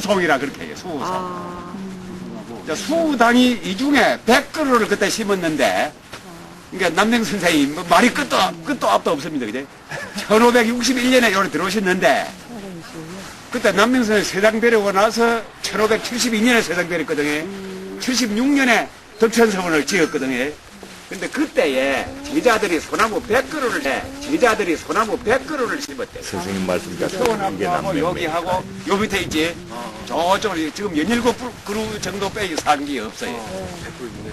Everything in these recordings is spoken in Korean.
수송이라 그렇게 해요, 수송. 아, 자, 수당이 이 중에 100그루를 그때 심었는데, 그러니까 남명 선생이 뭐 말이 끝도, 끝도 앞도 없습니다. 그제? 1561년에 여기 들어오셨는데, 그때 남명 선생이 세상 데려오고 나서 1572년에 세상 데렸거든요. 76년에 덕천서원을 지었거든요. 근데 그때에 제자들이 소나무 100그루를 해, 제자들이 소나무 100그루를 심었대. 선생님 말씀과 이게 서원하고 남는 여기 하고 요 밑에 있지 저쪽으로 지금 연일곱 그루 정도 빼기 산 게 없어요.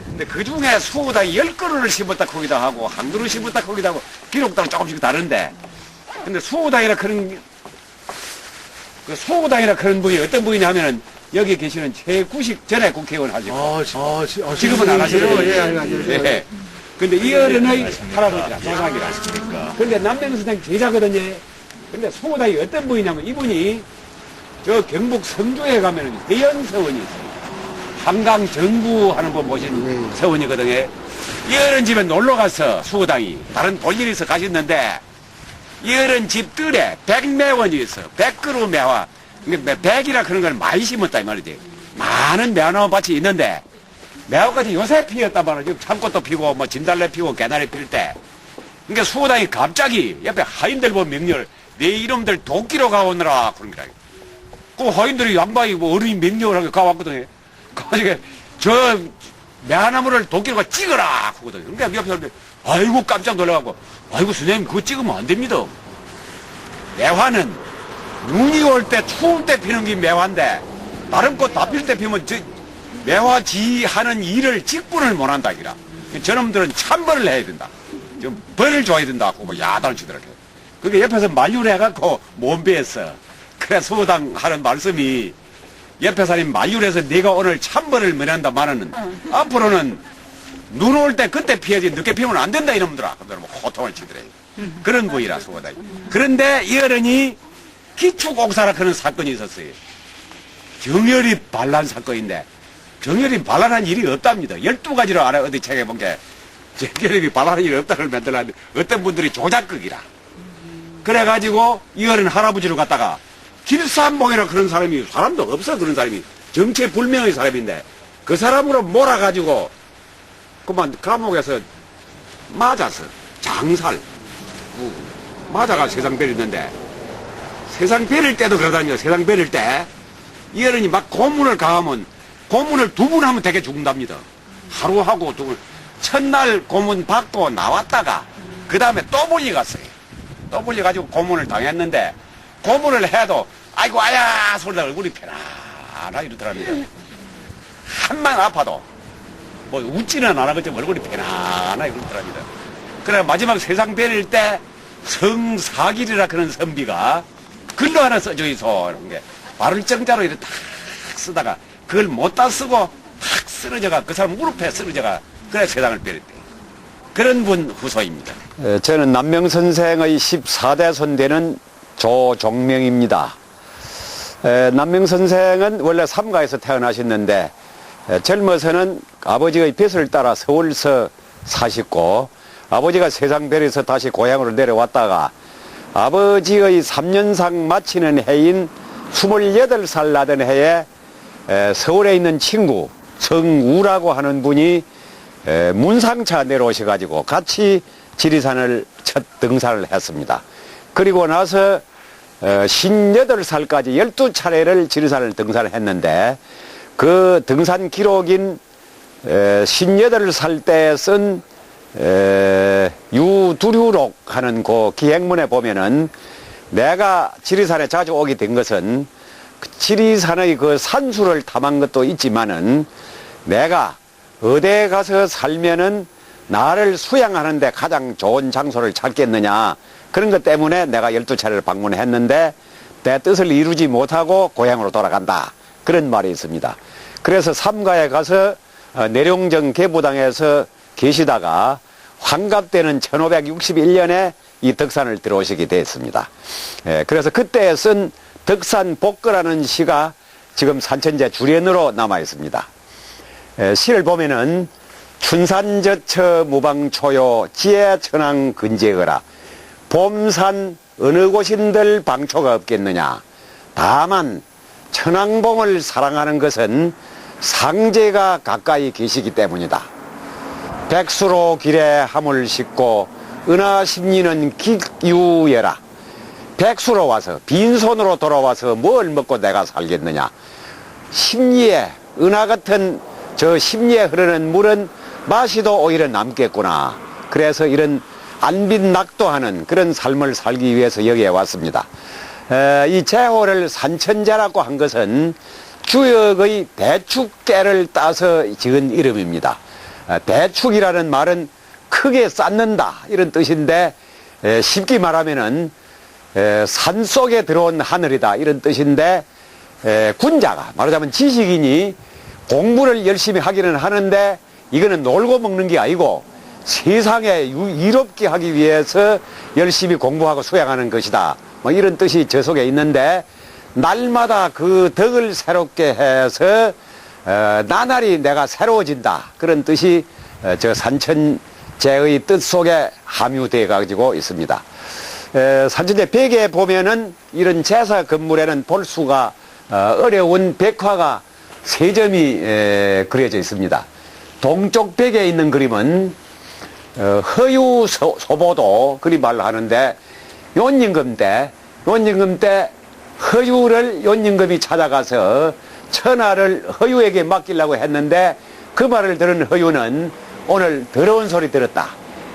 근데 그 중에 수호당 열 그루를 심었다 거기다 하고 한 그루 심었다 거기다 하고 기록당 조금씩 다른데 근데 수호당이라 그런 그 수호당이라 그런 분이 어떤 분이냐면은 여기 계시는 최구식 전에 국회의원 하시고 아, 지- 아, 지- 아, 지금은 안 하시죠? 예, 예, 예. 예. 근데 이 어른의 할아버지라, 조상이라. 근데 남명선생 제자거든요. 근데 소호당이 어떤 분이냐면 이분이 저 경북 성주에 가면은 대연 서원이 있어요. 한강 정부 하는 분 모신 서원이거든요. 이 어른 집에 놀러 가서 수호당이 다른 있어 가셨는데 이 어른 집들에 백매원이 있어. 백그루 매화. 백이라 그런 걸 많이 심었다 이 말이지. 많은 매화나무 밭이 있는데 매화까지 요새 피었단 말이야. 지금 참꽃도 피고 뭐 진달래 피고 개나리 필 때. 그러니까 수호당이 갑자기 옆에 하인들 보면 명령을 내 이름들 도끼로 가오느라 그런 거라. 그 하인들이 양반이 뭐 어른이 명령을 하게 가왔거든요. 가지고 저 매화나무를 도끼로 찍어라 그거든. 그러니까 옆에 사람들이 아이고 깜짝 놀라갖고 아이고 선생님 그거 찍으면 안 됩니다. 매화는 눈이 올 때 추울 때 피는 게 매화인데 다른 꽃 다 필 때 피면 저 매화지 하는 일을 직분을 못 한다 기라. 저놈들은 참벌을 해야 된다. 좀 벌을 줘야 된다. 고 야단을 치더라고요. 그게 옆에서 만류를 해갖고 몸배했어. 그래 소당 하는 말씀이 옆에 사람이 만류를 해서 네가 오늘 참벌을 면한다 말하는 앞으로는 눈 올 때 그때 피해야지 늦게 피우면 안 된다 이놈들아. 그들 뭐 호통을 치더래. 그런 거이라 소다. 그런데 이 어른이 기축공사라 그런 사건이 있었어요. 정열이 반란 사건인데 정열이 반란한 일이 없답니다. 12가지로 알아 어디 책에 본 게 정열이 반란한 일이 없다를 만들었는데 어떤 분들이 조작극이라. 그래가지고 이 어른 할아버지를 갖다가 길산봉이라 그런 사람이 사람도 없어 그런 사람이 정체 불명의 사람인데 그 사람으로 몰아가지고 그만 감옥에서 맞았어 장살 우, 맞아가 세상 베렸는데 세상 베릴 때도 그러다니요 세상 베릴 때. 이 어른이 막 고문을 가하면 고문을 두 번 하면 되게 죽는답니다. 하루 하고 두 번 첫날 고문 받고 나왔다가 그 다음에 또 불려갔어요. 또 불려가지고 고문을 당했는데 고문을 해도 아이고 아야 소리다. 얼굴이 편안하게 이러더랍니다. 한만 아파도 뭐 웃지는 안 하겠지만 얼굴이 편안하게 그러더랍니다. 그래 마지막 세상 베릴 때 성사길이라 그런 선비가 글로 하나 있어 이런 게. 발을 정자로 이렇게 탁 쓰다가 그걸 못 다 쓰고 탁 쓰러져가 그 사람 무릎에 쓰러져가 그래 세상을 베렸대. 그런 분 후소입니다. 에, 저는 남명 선생의 14대 손대는 조종명입니다. 에, 남명 선생은 원래 삼가에서 태어나셨는데 에, 젊어서는 아버지의 빚을 따라 서울서 사셨고 아버지가 세상 별에서 다시 고향으로 내려왔다가 아버지의 3년상 마치는 해인 28살 나던 해에 에, 서울에 있는 친구 성우라고 하는 분이 에, 문상차 내려오셔가지고 같이 지리산을 첫 등산을 했습니다. 그리고 나서 어, 18살까지 12차례를 지리산을 등산을 했는데 그 등산 기록인 에, 18살 때 쓴 유두류록 하는 그 기행문에 보면은 내가 지리산에 자주 오게 된 것은 그 지리산의 그 산수를 탐한 것도 있지만은 내가 어디에 가서 살면은 나를 수양하는데 가장 좋은 장소를 찾겠느냐 그런 것 때문에 내가 열두 차례를 방문했는데 내 뜻을 이루지 못하고 고향으로 돌아간다 그런 말이 있습니다. 그래서 삼가에 가서 어, 내룡정 계부당에서 계시다가 환갑되는 1561년에 이 덕산을 들어오시게 됐습니다. 예, 그래서 그때 쓴 덕산 복거라는 시가 지금 산천제 주련으로 남아 있습니다. 에, 시를 보면은 춘산저처 무방초요 지혜천왕 근제거라 봄산 어느 곳인들 방초가 없겠느냐 다만 천왕봉을 사랑하는 것은 상제가 가까이 계시기 때문이다. 백수로 길에 함을 싣고 은하 심리는 기유예라. 백수로 와서 빈손으로 돌아와서 뭘 먹고 내가 살겠느냐. 심리에 은하 같은 저 심리에 흐르는 물은 마시도 오히려 남겠구나. 그래서 이런 안빈낙도하는 그런 삶을 살기 위해서 여기에 왔습니다. 에, 이 제호를 산천제라고 한 것은 주역의 대축계를 따서 지은 이름입니다. 에, 대축이라는 말은 크게 쌓는다 이런 뜻인데 에, 쉽게 말하면은 에, 산 속에 들어온 하늘이다 이런 뜻인데 에, 군자가 말하자면 지식인이 공부를 열심히 하기는 하는데 이거는 놀고 먹는 게 아니고 세상에 유- 이롭게 하기 위해서 열심히 공부하고 수양하는 것이다. 뭐 이런 뜻이 저 속에 있는데 날마다 그 덕을 새롭게 해서 어, 나날이 내가 새로워진다. 그런 뜻이 어, 저 산천제의 뜻 속에 함유되어 가지고 있습니다. 에, 산천제 벽에 보면은 이런 제사 건물에는 볼 수가 어, 어려운 백화가 세 점이 에, 그려져 있습니다. 동쪽 벽에 있는 그림은 어, 허유 소, 소보도 그리 말로 하는데 연임금 때 연임금 때 허유를 연임금이 찾아가서 천하를 허유에게 맡기려고 했는데 그 말을 들은 허유는 오늘 더러운 소리 들었다.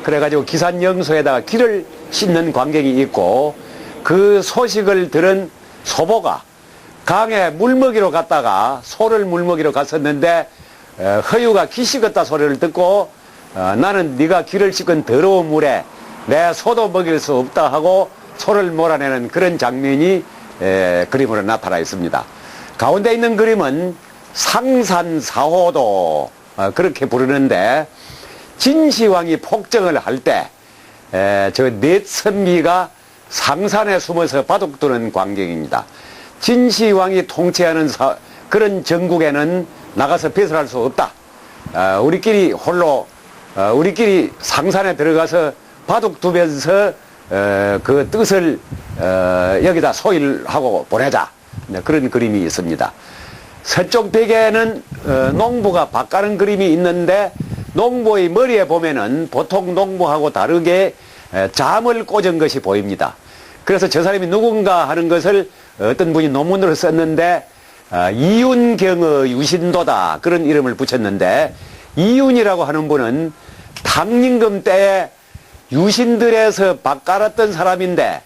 그래가지고 기산영소에다가 길을 씻는 광경이 있고 그 소식을 들은 소보가 강에 물먹이로 갔다가 소를 물먹이로 갔었는데 어, 허유가 기 씻었다 소리를 듣고 어, 나는 네가 기를 씻은 더러운 물에 내 소도 먹일 수 없다 하고 소를 몰아내는 그런 장면이 에, 그림으로 나타나 있습니다. 가운데 있는 그림은 상산사호도 어, 그렇게 부르는데 진시황이 폭정을 할 때 저 넷선비가 상산에 숨어서 바둑 두는 광경입니다. 진시황이 통치하는 사- 그런 전국에는 나가서 배설할 수 없다. 어, 우리끼리 홀로 어, 우리끼리 상산에 들어가서 바둑 두면서 어, 그 뜻을 어, 여기다 소일하고 보내자 네, 그런 그림이 있습니다. 서쪽 벽에는 어, 농부가 밭가는 그림이 있는데 농부의 머리에 보면은 보통 농부하고 다르게 에, 잠을 꽂은 것이 보입니다. 그래서 저 사람이 누군가 하는 것을 어떤 분이 논문으로 썼는데 아, 이윤경의 유신도다 그런 이름을 붙였는데 이윤이라고 하는 분은 당임금 때에 유신들에서 밭 깔았던 사람인데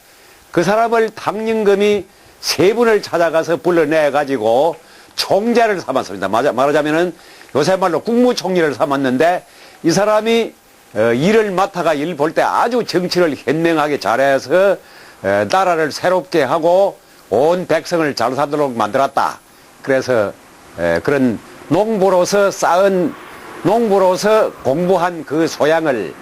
그 사람을 당임금이 세 분을 찾아가서 불러내 가지고 총재를 삼았습니다. 맞아- 말하자면은 요새 말로 국무총리를 삼았는데 이 사람이 어, 일을 맡아가 일 볼 때 아주 정치를 현명하게 잘해서 에, 나라를 새롭게 하고 온 백성을 잘 살도록 만들었다. 그래서 에, 그런 농부로서 쌓은 농부로서 공부한 그 소양을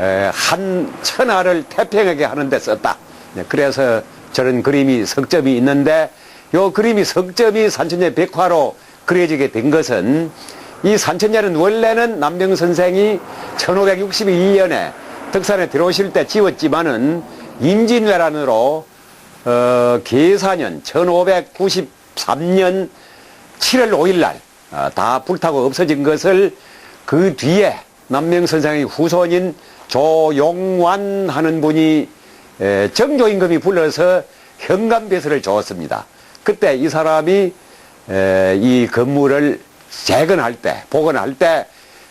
에, 한 천하를 태평하게 하는 데 썼다. 네, 그래서 저런 그림이 석점이 있는데 요 그림이 석점이 산천제 백화로 그려지게 된 것은 이 산천제는 원래는 남병 선생이 1562년에 덕산에 들어오실 때 지었지만은 임진왜란으로 어, 계사년 1593년 7월 5일 날 어, 다 불타고 없어진 것을 그 뒤에 남명 선생의 후손인 조용완 하는 분이 에, 정조임금이 불러서 현관배설을 주었습니다. 그때 이 사람이 에, 이 건물을 재건할 때, 복원할 때,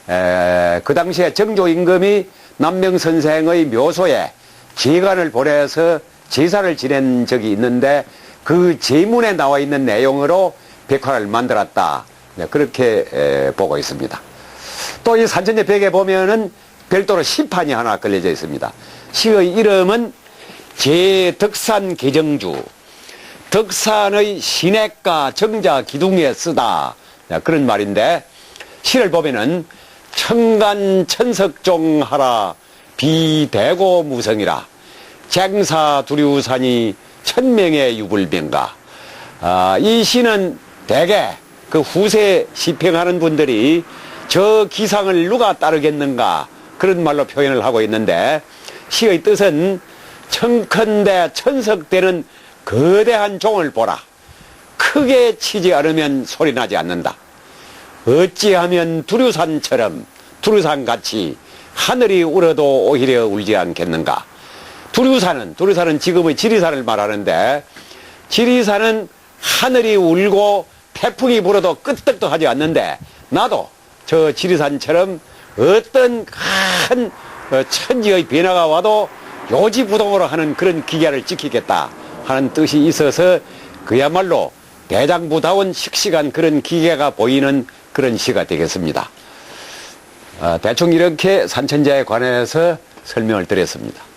에, 그 당시에 정조임금이 남명 선생의 묘소에 제관을 보내서 제사를 지낸 적이 있는데 그 제문에 나와 있는 내용으로 백화를 만들었다. 네, 그렇게 에, 보고 있습니다. 또 이 산천제 벽에 보면은 별도로 시판이 하나 걸려져 있습니다. 시의 이름은 제덕산 개정주. 덕산의 시냇가 정자 기둥에 쓰다. 네, 그런 말인데 시를 보면은 청간 천석종 하라 비대고 무성이라 쟁사 두류산이 천명의 유불병가 아, 이 시는 대개 그 후세 시평하는 분들이 저 기상을 누가 따르겠는가 그런 말로 표현을 하고 있는데 시의 뜻은 청컨대 천석되는 거대한 종을 보라 크게 치지 않으면 소리 나지 않는다. 어찌하면 두류산처럼 두류산같이 하늘이 울어도 오히려 울지 않겠는가. 두류산은 두류산은 지금의 지리산을 말하는데 지리산은 하늘이 울고 태풍이 불어도 끄떡도 하지 않는데 나도 저 지리산처럼 어떤 큰 어, 천지의 변화가 와도 요지부동으로 하는 그런 기계를 지키겠다 하는 뜻이 있어서 그야말로 대장부다운 씩씩한 그런 기계가 보이는 그런 시가 되겠습니다. 아, 대충 이렇게 산천자에 관해서 설명을 드렸습니다.